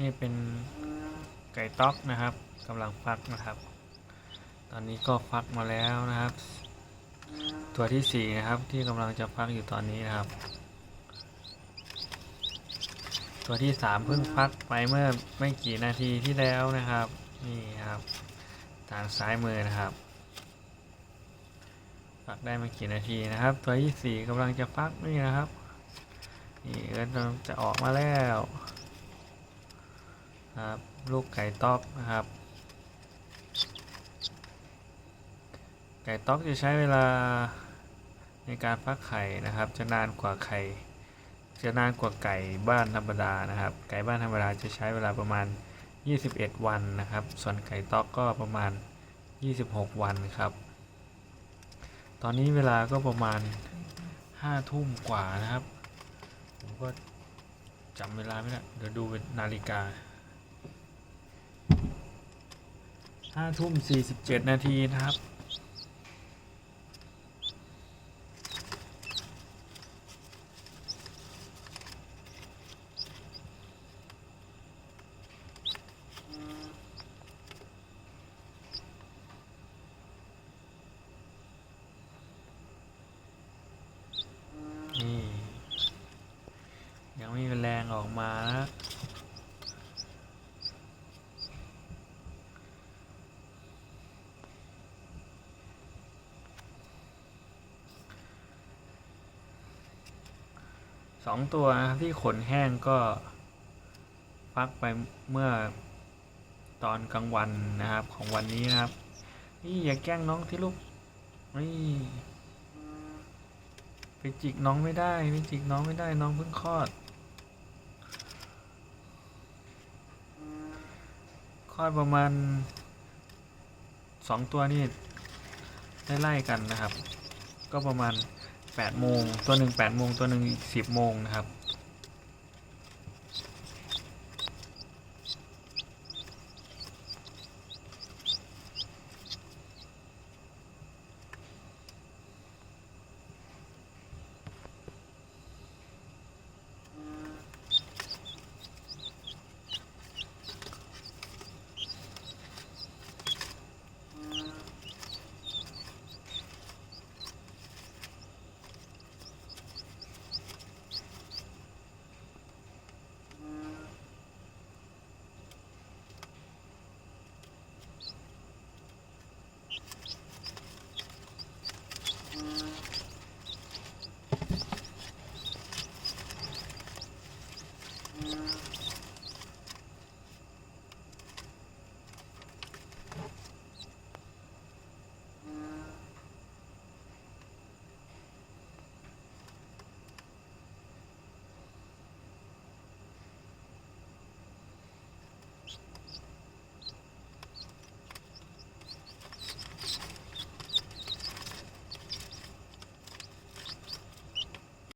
นี่เป็นไก่ต๊อกนะครับกำลังฟักนะครับ ตอนนี้ก็ฟักมาแล้วนะครับ ตัวที่สี่นะครับที่กำลังจะฟักอยู่ตอนนี้นะครับ ตัวที่สามเพิ่งฟักไปเมื่อไม่กี่นาทีที่แล้วนะครับ นี่ครับทางซ้ายมือนะครับฟักได้ไม่กี่นาทีนะครับ ตัวที่สี่กำลังจะฟักนี่นะครับนี่ก็จะออกมาแล้ว ครับ ลูกไก่ต๊อกนะครับ ไก่ต๊อกจะใช้เวลาในการฟักไข่นะครับ จะนานกว่าไข่จะนานกว่าไก่บ้านธรรมดานะครับ ไก่บ้านธรรมดาจะใช้เวลาประมาณ 21 วันนะครับ ส่วนไก่ต๊อกก็ประมาณ 26 วันครับ ตอนนี้เวลาก็ประมาณ5ทุ่มกว่านะครับ ผมก็จำเวลาไม่ได้เดี๋ยวดูเป็นนาฬิกา 5ทุ่ม47นาทีนะครับ นี่ ยังไม่มีแรงออกมานะ สองตัวนะครับที่ขนแห้งก็ฟักไปเมื่อตอนกลางวันนะครับของวันนี้นะครับ นี่อย่าแกล้งน้องที่ลูกนี่ไปจิกน้องไม่ได้ไปจิกน้องไม่ได้น้องเพิ่งคลอดคลอดประมาณสองตัวนี่ไล่ๆกันนะครับ ก็ประมาณ 8โมงตัวหนึ่ง8โมงตัวหนึ่ง10โมงนะครับ